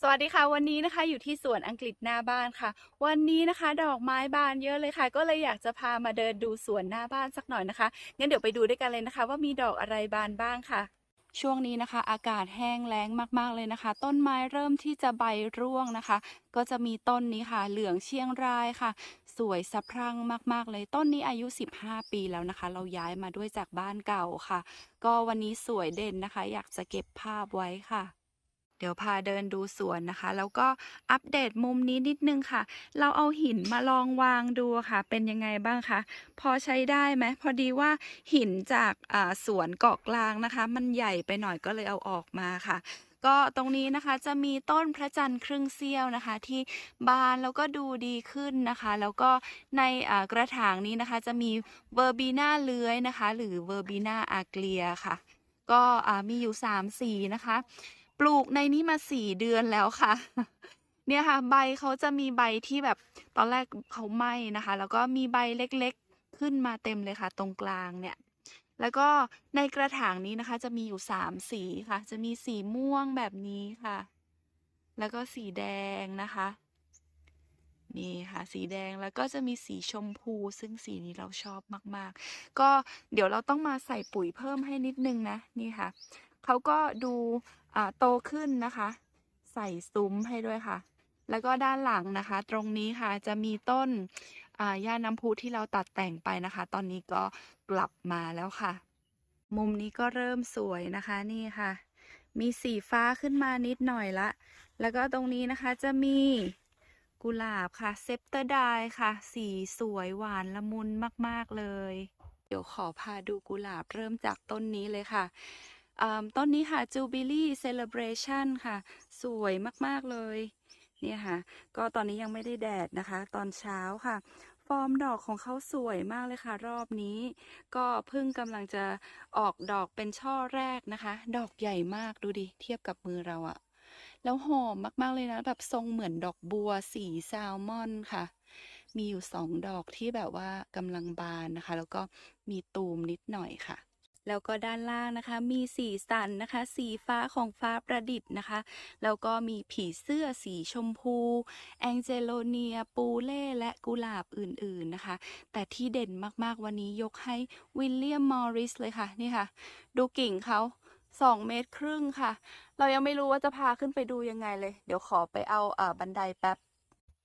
สวัสดีค่ะวันนี้นะคะอยู่ที่สวนอังกฤษหน้าบ้านค่ะ วันนี้นะคะ ดอกไม้บานเยอะเลยค่ะ ก็เลยอยากจะพามาเดินดูสวนหน้าบ้านสักหน่อยนะคะงั้นเดี๋ยวไปดูด้วยกันเลยนะคะ ว่ามีดอกอะไรบานบ้างค่ะ ช่วงนี้นะคะ อากาศแห้งแล้งมากๆเลยนะคะ ต้นไม้เริ่มที่จะใบร่วงนะคะ ก็จะมีต้นนี้ค่ะ เหลืองเชียงรายค่ะ สวยสะพรั่งมากๆ เลยต้นนี้อายุ 15 ปีแล้วนะคะ เราย้ายมาด้วยจากบ้านเก่าค่ะ ก็วันนี้สวยเด่นนะคะ อยากจะเก็บภาพไว้ค่ะ เดี๋ยวพาเดินดูสวนนะคะ แล้วก็อัปเดตมุมนี้นิดนึงค่ะ เราเอาหินมาลองวางดูค่ะ เป็นยังไงบ้างคะพอใช้ได้ไหมพอดีว่าหินจากสวนเกาะกลางนะคะ มันใหญ่ไปหน่อยก็เลยเอาออกมาค่ะก็ตรงนี้นะคะจะมีต้นพระจันทร์ครึ่งเสี้ยวนะคะ ที่บานแล้วก็ดูดีขึ้นนะคะ แล้วก็ในกระถางนี้นะคะ จะมีเวอร์บีนาเลื้อยนะคะ หรือเวอร์บีนาอาเกลียค่ะ ก็มีอยู่สามสีนะคะ ปลูกในนี้มาสี่เดือนแล้วค่ะ เนี่ยค่ะ ใบเขาจะมีใบที่แบบตอนแรกเขาไหม้นะคะ แล้วก็มีใบเล็กๆขึ้นมาเต็มเลยค่ะ ตรงกลางเนี่ย แล้วก็ในกระถางนี้นะคะ จะมีอยู่สามสีค่ะ จะมีสีม่วงแบบนี้ค่ะ แล้วก็สีแดงนะคะนี่ค่ะสีแดงแล้วก็จะมีสีชมพู ซึ่งสีนี้เราชอบมากๆ ก็เดี๋ยวเราต้องมาใส่ปุ๋ยเพิ่มให้นิดนึงนะ นี่ค่ะเขาก็ดู โตขึ้นนะคะ ใส่ซุ้มให้ด้วยค่ะ แล้วก็ด้านหลังนะคะ ตรงนี้ค่ะจะมีต้นอ่าหญ้าน้ำพุที่เราตัดแต่งไปนะคะ ตอนนี้ก็กลับมาแล้วค่ะ มุมนี้ก็เริ่มสวยนะคะนี่ค่ะ มีสีฟ้าขึ้นมานิดหน่อยละ แล้วก็ตรงนี้นะคะจะมีกุหลาบค่ะเซปเตอร์ไดค่ะ สีสวยหวานละมุนมาก ๆ เลย เดี๋ยวขอพาดูกุหลาบเริ่มจากต้นนี้เลยค่ะ ต้นนี้ค่ะ Jubilee Celebration ค่ะ สวยมากๆเลย เนี่ยค่ะ ก็ตอนนี้ยังไม่ได้แดดนะคะ ตอนเช้าค่ะ ฟอร์มดอกของเขาสวยมากเลยค่ะ รอบนี้ ก็เพิ่งกำลังจะออกดอกเป็นช่อแรกนะคะ ดอกใหญ่มากดูดิ เทียบกับมือเราอะแล้วหอมมากๆเลยนะ แบบทรงเหมือนดอกบัวสีแซลมอนค่ะ มีอยู่สองดอกที่แบบว่ากำลังบานนะคะ แล้วก็มีตูมนิดหน่อยค่ะ แล้วก็ด้านล่างนะคะมีสีสันนะคะ สีฟ้าของฟ้าประดิษฐ์นะคะ แล้วก็มีผีเสื้อสีชมพู แองเจโลเนีย ปูเล่ และกุหลาบอื่นๆนะคะ แต่ที่เด่นมากๆวันนี้ยกให้วิลเลียมมอริสเลยค่ะ นี่ค่ะ ดูกิ่งเขาสองเมตรครึ่งค่ะ เรายังไม่รู้ว่าจะพาขึ้นไปดูยังไงเลย เดี๋ยวขอไปเอาอบันไดแป๊บ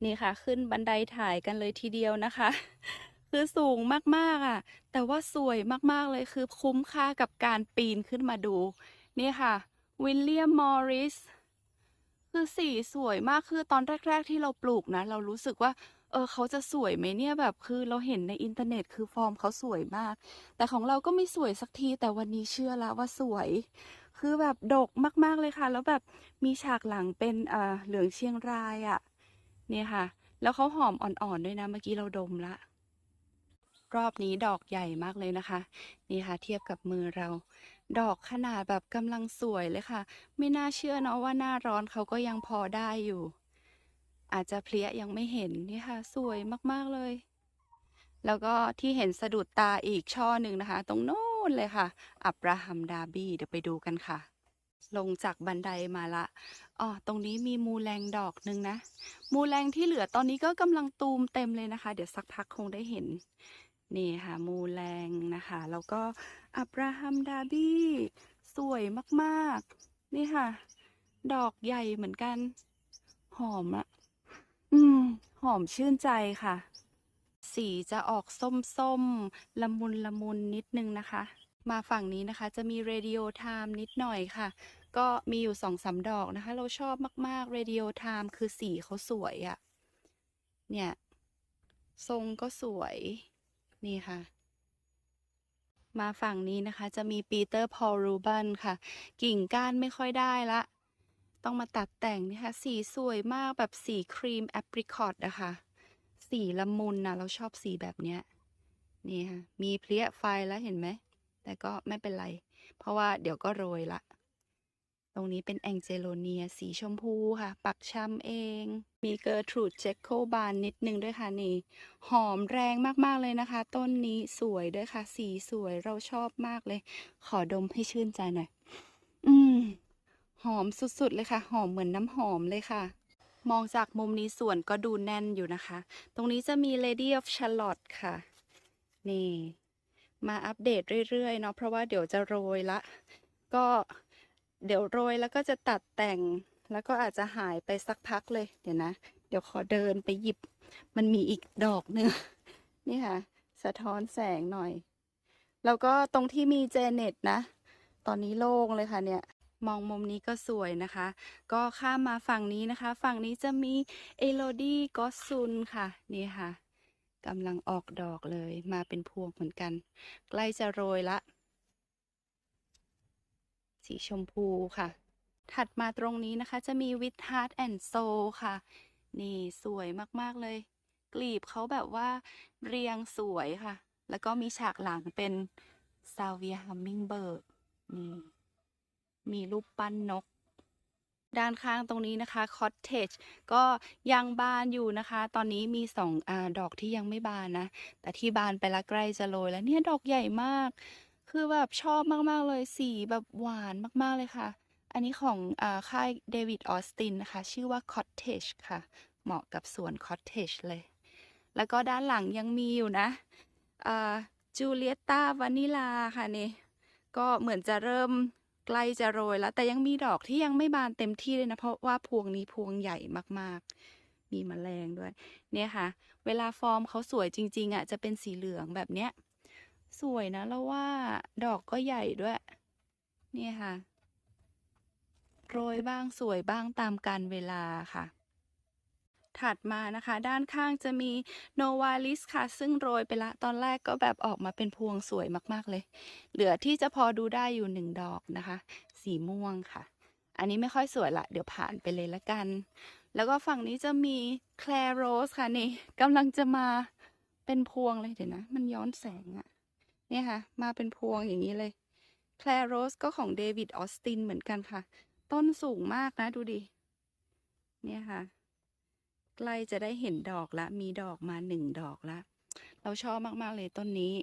นี่ค่ะ ขึ้นบันไดถ่ายกันเลยทีเดียวนะคะ คือสูงมากๆอะ แต่ว่าสวยมากๆเลยคือคุ้มค่ากับการปีนขึ้นมาดู นี่ค่ะ วิลเลียมมอริส คือสีสวยมากคือตอนแรก ๆ ที่เราปลูกนะ เรารู้สึกว่า เออเขาจะสวยไหมเนี่ยแบบคือเราเห็นในอินเทอร์เน็ตคือฟอร์มเขาสวยมาก แต่ของเราก็ไม่สวยสักทีแต่วันนี้เชื่อแล้วว่าสวย คือแบบดกมากๆเลยค่ะ แล้วแบบมีฉากหลังเป็นเอ่อเหลืองเชียงรายอะ่ะ เนี่ยค่ะ แล้วเขาหอมอ่อนๆด้วยนะ เมื่อกี้เราดมละ รอบนี้ดอกใหญ่มากเลยนะคะ นี่ค่ะ เทียบกับมือเรา ดอกขนาดแบบกำลังสวยเลยค่ะ ไม่น่าเชื่อเนาะว่าหน้าร้อนเขาก็ยังพอได้อยู่ อาจจะเพลี้ยยังไม่เห็นนี่ค่ะ สวยมากๆเลย แล้วก็ที่เห็นสะดุดตาอีกช่อหนึ่งนะคะ ตรงโน้นเลยค่ะ อับราฮัมดาบี้เดี๋ยวไปดูกันค่ะลงจากบันไดมาละอ๋อตรงนี้มีมูแรงดอกหนึ่งนะ มูแรงที่เหลือตอนนี้ก็กำลังตูมเต็มเลยนะคะ เดี๋ยวสักพักคงได้เห็น นี่ค่ะมูแรงนะคะ แล้วก็อับราฮัมดาบี้สวยมากๆ นี่ค่ะ ดอกใหญ่เหมือนกัน หอมอะอืม หอมชื่นใจค่ะ สีจะออกส้มๆ ละมุนละมุนนิดนึงนะคะ มาฝั่งนี้นะคะ จะมี Radio Time นิดหน่อยค่ะ ก็มีอยู่สองสามดอกนะคะ เราชอบมากๆ Radio Time คือสีเขาสวยอะเนี่ย ทรงก็สวย นี่ค่ะ มาฝั่งนี้นะคะ จะมีปีเตอร์พอลรูบันค่ะ กิ่งก้านไม่ค่อยได้ละ ต้องมาตัดแต่งนี่ค่ะสีสวยมากแบบสีครีมแอปริคอตอะคะ สีละมุนนะเราชอบสีแบบเนี้ยนี่ค่ะ มีเพลี้ยไฟแล้วเห็นไหม แต่ก็ไม่เป็นไร เพราะว่าเดี๋ยวก็โรยละ ตรงนี้เป็นแองเจโลเนียสีชมพูค่ะ ปักชำเอง มีเกอร์ทรูดเจคโคบานนิดนึงด้วยค่ะนี่ หอมแรงมากๆเลยนะคะ ต้นนี้สวยด้วยค่ะ สีสวยเราชอบมากเลย ขอดมให้ชื่นใจหน่อย อืมหหอมสุดๆเลยค่ะ หอมเหมือนน้ำหอมเลยค่ะ มองจากมุมนี้สวนก็ดูแน่นอยู่นะคะ ตรงนี้จะมี Lady of Charlotte ค่ะ นี่ มาอัปเดตเรื่อยๆเนาะเพราะว่าเดี๋ยวจะโรยละ ก็ เดี๋ยวโรยแล้วก็จะตัดแต่งแล้วก็อาจจะหายไปสักพักเลย เดี๋ยวนะ เดี๋ยวขอเดินไปหยิบ มันมีอีกดอกหนึ่งนี่ค่ะ สะท้อนแสงหน่อย แล้วก็ตรงที่มีเจเน็ตนะ ตอนนี้โล่งเลยค่ะเนี่ย มองมุมนี้ก็สวยนะคะ ก็ข้ามมาฝั่งนี้นะคะ ฝั่งนี้จะมีเอโลดี้กอสซุนค่ะ นี่ค่ะกำลังออกดอกเลย มาเป็นพวงเหมือนกัน ใกล้จะโรยละ สีชมพูค่ะ ถัดมาตรงนี้นะคะจะมี with heart and soul ค่ะ นี่สวยมากๆเลย กลีบเขาแบบว่าเรียงสวยค่ะ แล้วก็มีฉากหลังเป็น salvia hummingbird นี่มีรูปปั้นนก ด้านข้างตรงนี้นะคะ cottage ก็ยังบานอยู่นะคะ ตอนนี้มีสองอดอกที่ยังไม่บานนะ แต่ที่บานไปละใกล้จะโรยแล้วเนี่ยดอกใหญ่มาก คือแบบชอบมาก ๆ เลย สีแบบหวานมาก ๆ เลยค่ะ อันนี้ของอาค่ายเดวิดออสตินนะคะ ชื่อว่า cottage ค่ะ เหมาะกับสวน cottage เลย แล้วก็ด้านหลังยังมีอยู่นะจูเลียต้าวานิลาค่ะนี่ ก็เหมือนจะเริ่มใกล้จะโรยแล้ว แต่ยังมีดอกที่ยังไม่บานเต็มที่เลยนะ เพราะว่าพวงนี้พวงใหญ่มากๆ มีมแมลงด้วย เนี่ยค่ะ เวลาฟอร์มเขาสวยจริง ๆอะจะเป็นสีเหลืองแบบเนี้ย สวยนะแล้วว่าดอกก็ใหญ่ด้วย นี่ค่ะ โรยบ้างสวยบ้างตามการเวลาค่ะ ถัดมานะคะ ด้านข้างจะมีโนวาลิสค่ะ ซึ่งโรยไปละตอนแรกก็แบบออกมาเป็นพวงสวยมากๆเลย เหลือที่จะพอดูได้อยู่หนึ่งดอกนะคะ สีม่วงค่ะ อันนี้ไม่ค่อยสวยละเดี๋ยวผ่านไปเลยละกัน แล้วก็ฝั่งนี้จะมีแคลโรสค่ะนี่กำลังจะมาเป็นพวงเลยเดี๋ยวนะ มันย้อนแสงอะ เนี่ยค่ะ มาเป็นพวงอย่างนี้เลยแคลโรสก็ของเดวิดออสตินเหมือนกันค่ะ ต้นสูงมากนะดูดิ เนี่ยค่ะ ใกล้จะได้เห็นดอกละ มีดอกมาหนึ่งดอกละ เราชอบมาก ๆ เลยต้นนี้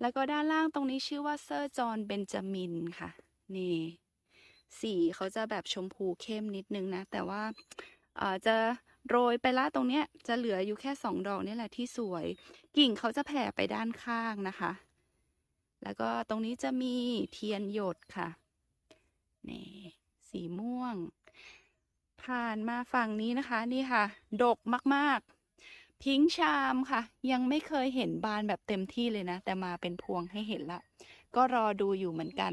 แล้วก็ด้านล่างตรงนี้ชื่อว่าเซอร์จอห์นเบนจามินค่ะ นี่ สีเขาจะแบบชมพูเข้มนิดนึงนะ แต่ว่าอ่อจะ โรยไปละตรงเนี้ยจะเหลืออยู่แค่สองดอกนี่แหละที่สวย กิ่งเขาจะแผ่ไปด้านข้างนะคะ แล้วก็ตรงนี้จะมีเทียนหยดค่ะนี่สีม่วง ผ่านมาฝั่งนี้นะคะนี่ค่ะ ดกมากๆ พิงชามค่ะ ยังไม่เคยเห็นบานแบบเต็มที่เลยนะ แต่มาเป็นพวงให้เห็นละ ก็รอดูอยู่เหมือนกัน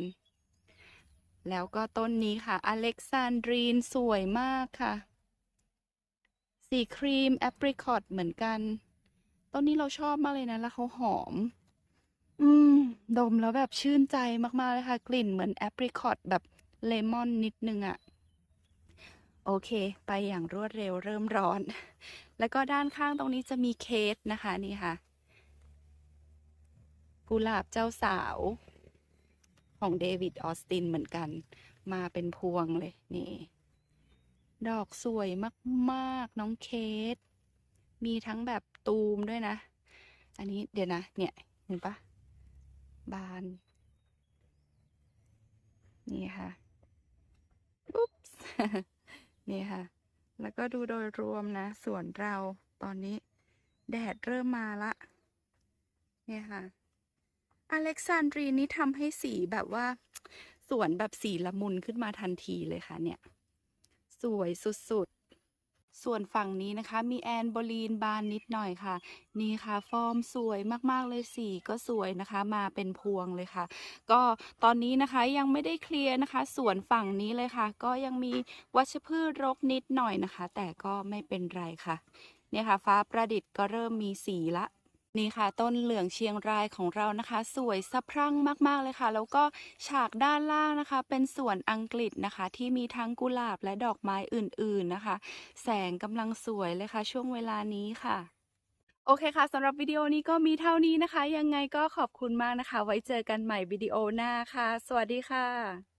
แล้วก็ต้นนี้ค่ะ อเล็กซานดรีนสวยมากค่ะ สีครีมแอปริคอตเหมือนกัน ต้นนี้เราชอบมากเลยนะ แล้วเขาหอม อืม ดมแล้วแบบชื่นใจมาก ๆ เลยค่ะ กลิ่นเหมือนแอปริคอตแบบเลมอนนิดนึงอะโอเค ไปอย่างรวดเร็วเริ่มร้อน แล้วก็ด้านข้างตรงนี้จะมีเคสนะคะนี่ค่ะ กุหลาบเจ้าสาวของเดวิดออสตินเหมือนกัน มาเป็นพวงเลยนี่ ดอกสวยมากๆ น้องเคส มีทั้งแบบตูมด้วยนะ อันนี้เดี๋ยวนะ เนี่ยเห็นปะบาน นี่ค่ะ อุ๊ปส์นี่ค่ะ แล้วก็ดูโดยรวมนะสวนเราตอนนี้ แดดเริ่มมาละ เนี่ยค่ะ อเล็กซานดรีนี่ทำให้สีแบบว่า สวนแบบสีละมุนขึ้นมาทันทีเลยค่ะเนี่ย สวยสุดๆ ส่วนฝั่งนี้นะคะมีแอนโบลีนบานนิดหน่อยค่ะ นี่ค่ะ ฟอร์มสวยมากๆเลยสีก็สวยนะคะ มาเป็นพวงเลยค่ะ ก็ตอนนี้นะคะยังไม่ได้เคลียร์นะคะ ส่วนฝั่งนี้เลยค่ะ ก็ยังมีวัชพืชรกนิดหน่อยนะคะ แต่ก็ไม่เป็นไรค่ะ เนี่ยค่ะ ฟ้าประดิษฐ์ก็เริ่มมีสีละ นี่ค่ะ ต้นเหลืองเชียงรายของเรานะคะ สวยสะพรั่งมาก ๆ เลยค่ะ แล้วก็ฉากด้านล่างนะคะ เป็นสวนอังกฤษนะคะ ที่มีทั้งกุหลาบและดอกไม้อื่น ๆนะคะ แสงกำลังสวยเลยค่ะ ช่วงเวลานี้ค่ะ โอเคค่ะสำหรับวิดีโอนี้ก็มีเท่านี้นะคะ ยังไงก็ขอบคุณมากนะคะ ไว้เจอกันใหม่วิดีโอหน้าค่ะ สวัสดีค่ะ